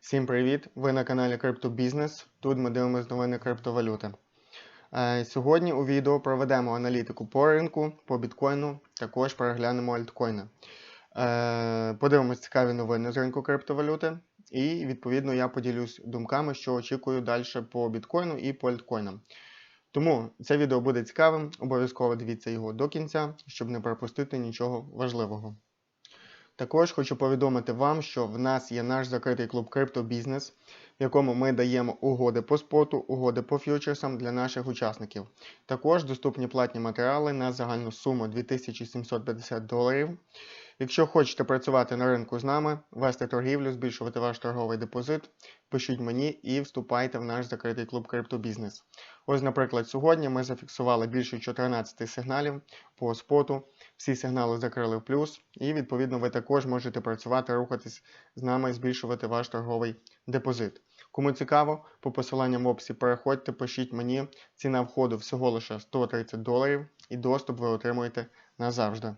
Всім привіт! Ви на каналі Криптобізнес. Тут ми дивимося новини криптовалюти. Е, Сьогодні у відео проведемо аналітику по ринку, по біткоїну, також переглянемо альткоїни. Е, Подивимось цікаві новини з ринку криптовалюти. І відповідно я поділюсь думками, що очікую далі по біткоїну і по альткоїнам. Тому це відео буде цікавим. Обов'язково дивіться його до кінця, щоб не пропустити нічого важливого. Також хочу повідомити вам, що в нас є наш закритий клуб Криптобізнес, в якому ми даємо угоди по споту, угоди по фьючерсам для наших учасників. Також доступні платні матеріали на загальну суму 2750 доларів. Якщо хочете працювати на ринку з нами, вести торгівлю, збільшувати ваш торговий депозит, пишіть мені і вступайте в наш закритий клуб Криптобізнес. Ось, наприклад, сьогодні ми зафіксували більше 14 сигналів по споту. Всі сигнали закрили в плюс, і відповідно ви також можете працювати, рухатись з нами збільшувати ваш торговий депозит. Кому цікаво, по посиланням в описі переходьте, пишіть мені. Ціна входу всього лише 130 доларів, і доступ ви отримуєте назавжди.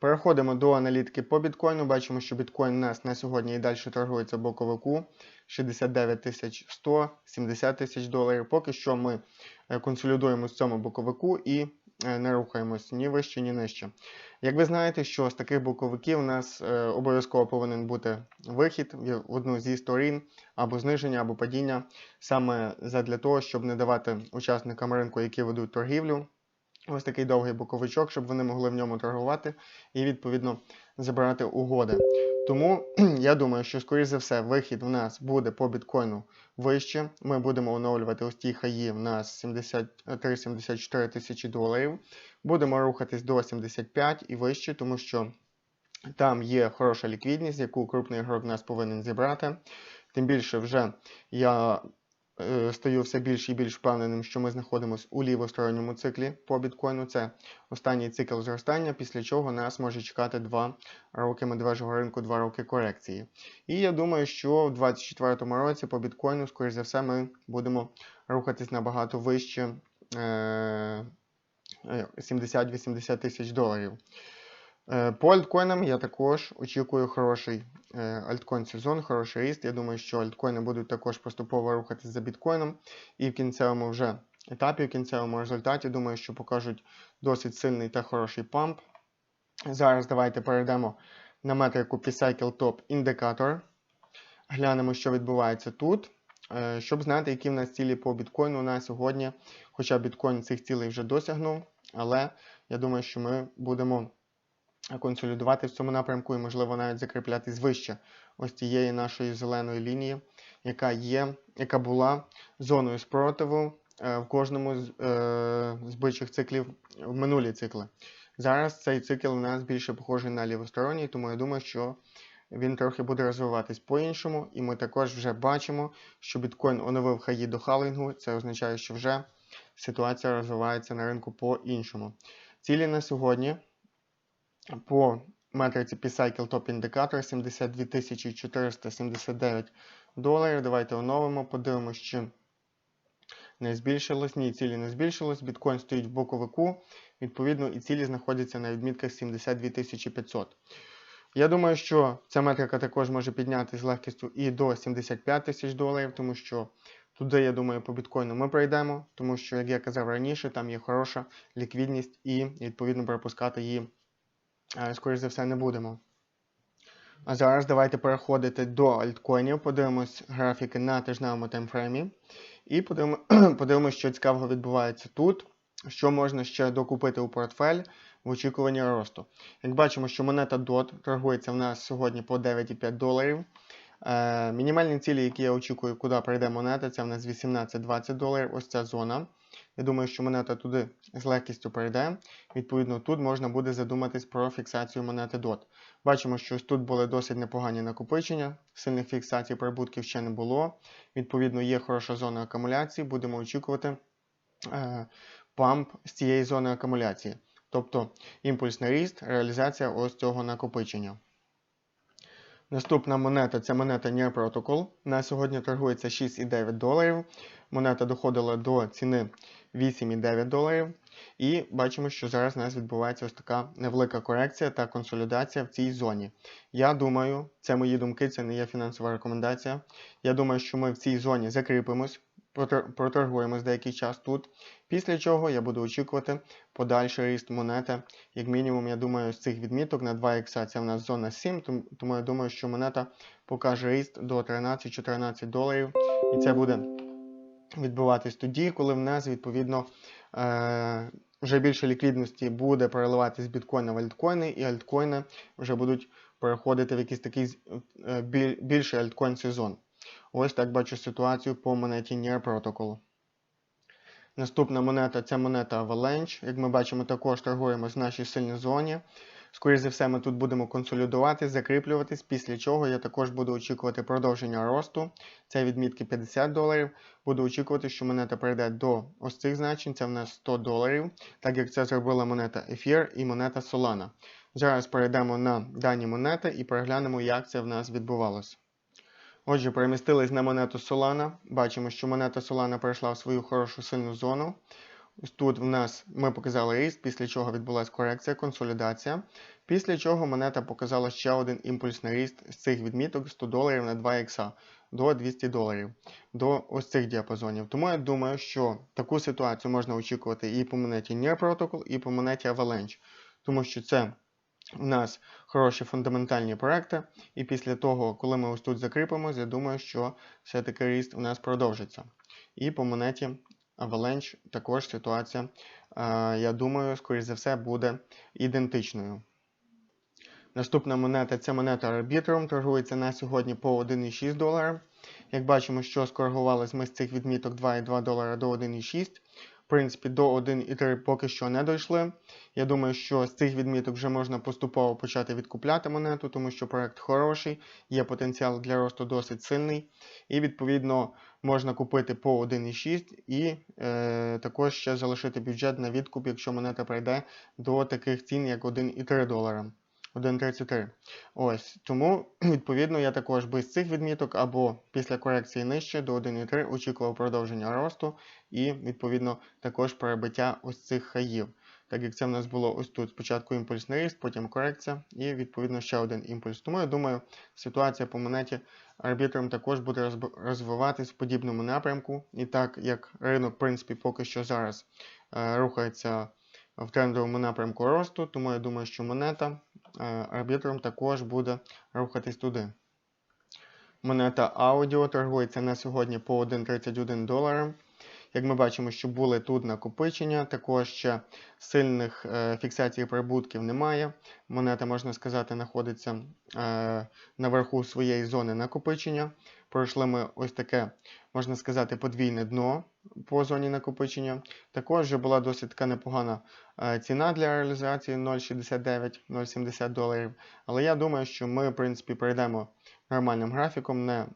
Переходимо до аналітики по біткоїну. Бачимо, що біткоін у нас на сьогодні і далі торгується боковику 69 100, 70 тисяч доларів. Поки що ми е, консолідуємо в цьому боковику і не рухаємось ні вище, ні нижче. Як ви знаєте, що з таких боковиків у нас е, обов'язково повинен бути вихід в одну зі сторін або зниження, або падіння, саме для того, щоб не давати учасникам ринку, які ведуть торгівлю, ось такий довгий боковичок, щоб вони могли в ньому торгувати і, відповідно, забирати угоди. Тому я думаю, що, скоріш за все, вихід в нас буде по біткоїну вище. Ми будемо оновлювати ось ті хаї в нас 73-74 тисячі доларів. Будемо рухатись до 75 і вище, тому що там є хороша ліквідність, яку крупний ігрок в нас повинен зібрати. Тим більше вже я стаю все більш і більш впевненим, що ми знаходимося у лівосторонньому циклі по біткоїну. Це останній цикл зростання, після чого нас може чекати 2 роки медвежого ринку, 2 роки корекції. І я думаю, що в 2024 році по біткоїну, скоріш за все, ми будемо рухатись набагато вище. Е, 70-80 тисяч доларів. Е, По альткоїнам я також очікую хороший е, альткоін сезон, хороший ріст. Я думаю, що альткоїни будуть також поступово рухатись за біткоїном. І в кінцевому вже етапі, в кінцевому результаті, думаю, що покажуть досить сильний та хороший памп. Зараз давайте перейдемо на метрику P-Cycle Top індикатор. Глянемо, що відбувається тут. Е, Щоб знати, які в нас цілі по біткоїну на сьогодні. Хоча біткоін цих цілей вже досягнув, але я думаю, що ми будемо консолідувати в цьому напрямку і, можливо, навіть закріплятись вище ось цієї нашої зеленої лінії, яка є, яка була зоною спротиву е, в кожному з е, збичих циклів в минулі цикли. Зараз цей цикл у нас більше похожий на лівосторонній, тому я думаю, що він трохи буде розвиватись по-іншому, і ми також вже бачимо, що біткоін оновив хаї до халінгу. Це означає, що вже ситуація розвивається на ринку по-іншому. Цілі на сьогодні по метриці P-Cycle Top індикатор 72 479 доларів. Давайте оновимо, подивимося, чи не збільшилось. Ні, цілі не збільшилось. Біткоін стоїть в боковику. Відповідно, і цілі знаходяться на відмітках 72 500. Я думаю, що ця метрика також може підняти з легкістю і до 75 тисяч доларів, тому що туди, я думаю, по біткоїну ми пройдемо, тому що, як я казав раніше, там є хороша ліквідність і, відповідно, пропускати її, скоріш за все, не будемо. А зараз давайте переходити до альткоїнів, подивимось графіки на тижневому таймфреймі. І подивимось, що цікавого відбувається тут, що можна ще докупити у портфель в очікуванні росту. Як бачимо, що монета DOT торгується в нас сьогодні по 9,5 доларів. Е, мінімальні цілі, які я очікую, куди прийде монета, це в нас 18-20 доларів. Ось ця зона. Я думаю, що монета туди з легкістю прийде. Відповідно, тут можна буде задуматись про фіксацію монети DOT. Бачимо, що тут були досить непогані накопичення, сильних фіксацій прибутків ще не було. Відповідно, є хороша зона акумуляції. Будемо очікувати е, памп з цієї зони акумуляції. Тобто імпульсний ріст, реалізація ось цього накопичення. Наступна монета це монета Near Protocol. На сьогодні торгується 6,9 доларів. Монета доходила до ціни 8,9 доларів. І бачимо, що зараз у нас відбувається ось така невелика корекція та консолідація в цій зоні. Я думаю, це мої думки, це не є фінансова рекомендація. Я думаю, що ми в цій зоні закріпимось, проторгуємось деякий час тут. Після чого я буду очікувати подальший ріст монети. Як мінімум, я думаю, з цих відміток на 2 ікса це в нас зона 7, тому- я думаю, що монета покаже ріст до 13-14 доларів. І це буде відбуватись тоді, коли в нас відповідно е, вже більше ліквідності буде переливатись з біткоїна в альткоїни, і альткоїни вже будуть переходити в якийсь такий е, біль- більший альткоін сезон. Ось так бачу ситуацію по монеті Near Protocol. Наступна монета це монета Avalanche. Як ми бачимо, також торгуємо в нашій сильній зоні. Скоріше за все, ми тут будемо консолідуватись, закріплюватись, після чого я також буду очікувати продовження росту. Це відмітки 50 доларів. Буду очікувати, що монета перейде до ось цих значень, це в нас 100 доларів, так як це зробила монета Ефір і монета Solana. Зараз перейдемо на дані монети і переглянемо, як це в нас відбувалося. Отже, перемістились на монету Solana. Бачимо, що монета Solana перейшла в свою хорошу сильну зону. Ось тут в нас ми показали ріст, після чого відбулася корекція, консолідація. Після чого монета показала ще один імпульсний ріст з цих відміток 100 доларів на 2 ікса до 200 доларів до ось цих діапазонів. Тому я думаю, що таку ситуацію можна очікувати і по монеті Near Protocol, і по монеті Avalanche. Тому що це у нас хороші фундаментальні проекти, і після того, коли ми ось тут закріпимось, я думаю, що все-таки ріст у нас продовжиться. І по монеті Avalanche також ситуація, е, я думаю, скоріш за все, буде ідентичною. Наступна монета це монета Arbitrum, торгується на сьогодні по 1,6 долара. Як бачимо, що скоригувалися ми з цих відміток 2,2 долара до 1,6. Принципі, до 1,3 поки що не дійшли. Я думаю, що з цих відміток вже можна поступово почати відкупляти монету, тому що проект хороший, є потенціал для росту досить сильний. І відповідно можна купити по 1,6 і е, також ще залишити бюджет на відкуп, якщо монета прийде до таких цін, як 1,3 долара. 1,33. Ось тому, відповідно, я також без цих відміток або після корекції нижче до 1,3 очікував продовження росту і, відповідно, також перебиття ось цих хаїв. Так як це в нас було ось тут спочатку імпульсний ріст, потім корекція і, відповідно, ще один імпульс. Тому я думаю, ситуація по монеті арбітром також буде розвиватись в подібному напрямку. І так як ринок, в принципі, поки що зараз е, рухається в трендовому напрямку росту, тому я думаю, що монета арбітром також буде рухатись туди. Монета Audio торгується на сьогодні по 1,31 долара. Як ми бачимо, що були тут накопичення, також ще сильних е, фіксацій прибутків немає. Монета, можна сказати, знаходиться е, наверху своєї зони накопичення. Пройшли ми ось таке, можна сказати, подвійне дно по зоні накопичення. Також вже була досить така непогана е, ціна для реалізації 0,69-0,70 доларів. Але я думаю, що ми, в принципі, пройдемо нормальним графіком, не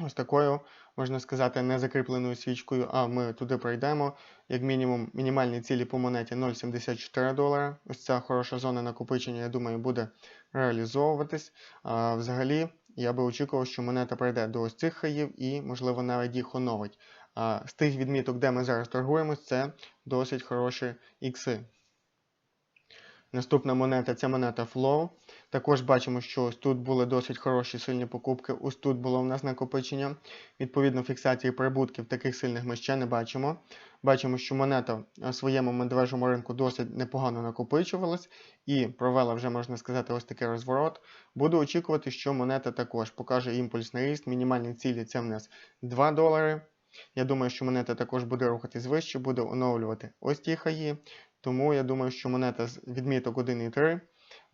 ось такою, можна сказати, не закріпленою свічкою, а ми туди пройдемо. Як мінімум, мінімальні цілі по монеті 0,74 долара. Ось ця хороша зона накопичення, я думаю, буде реалізовуватись. А, взагалі, я би очікував, що монета пройде до ось цих хаїв і, можливо, навіть їх оновить. А, з тих відміток, де ми зараз торгуємось, це досить хороші ікси. Наступна монета це монета Flow. Також бачимо, що ось тут були досить хороші сильні покупки. Ось тут було в нас накопичення. Відповідно, фіксації прибутків таких сильних ми ще не бачимо. Бачимо, що монета в своєму медвежому ринку досить непогано накопичувалась і провела вже, можна сказати, ось такий розворот. Буду очікувати, що монета також покаже імпульсний ріст. Мінімальні цілі це в нас 2 долари. Я думаю, що монета також буде рухатись вище, буде оновлювати ось ті хаї. Тому я думаю, що монета з відміток 1,3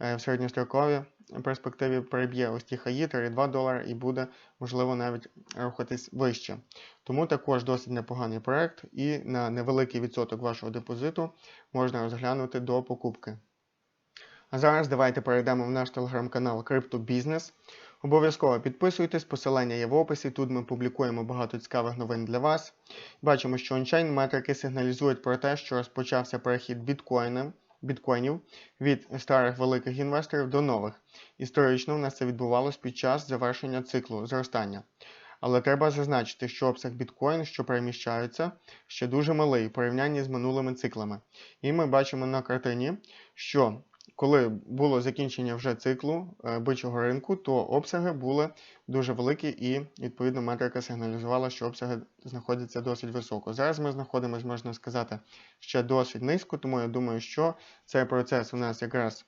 е, в середньостроковій перспективі переб'є ось ті хаї 3,2 долара і буде, можливо, навіть рухатись вище. Тому також досить непоганий проект і на невеликий відсоток вашого депозиту можна розглянути до покупки. А зараз давайте перейдемо в наш телеграм-канал CryptoBusiness. Обов'язково підписуйтесь, посилання є в описі. Тут ми публікуємо багато цікавих новин для вас. Бачимо, що ончайн метрики сигналізують про те, що розпочався перехід біткоїна біткоїнів від старих великих інвесторів до нових. Історично у нас це відбувалось під час завершення циклу зростання. Але треба зазначити, що обсяг біткоін, що переміщаються, ще дуже малий в порівнянні з минулими циклами. І ми бачимо на картині, що коли було закінчення вже циклу е, бичого ринку, то обсяги були дуже великі, і відповідно метрика сигналізувала, що обсяги знаходяться досить високо. Зараз ми знаходимося, можна сказати, ще досить низько, тому я думаю, що цей процес у нас якраз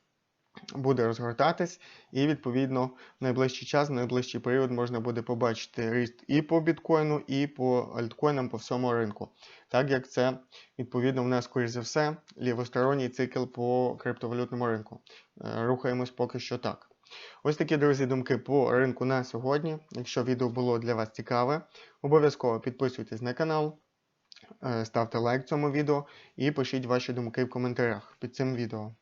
буде розгортатись, і відповідно в найближчий час, в найближчий період можна буде побачити ріст і по біткоїну, і по альткоїнам по всьому ринку. Так як це відповідно в нас, скоріш за все, лівосторонній цикл по криптовалютному ринку. Е, Рухаємось поки що так. Ось такі, друзі, думки по ринку на сьогодні. Якщо відео було для вас цікаве, обов'язково підписуйтесь на канал, е, ставте лайк цьому відео і пишіть ваші думки в коментарях під цим відео.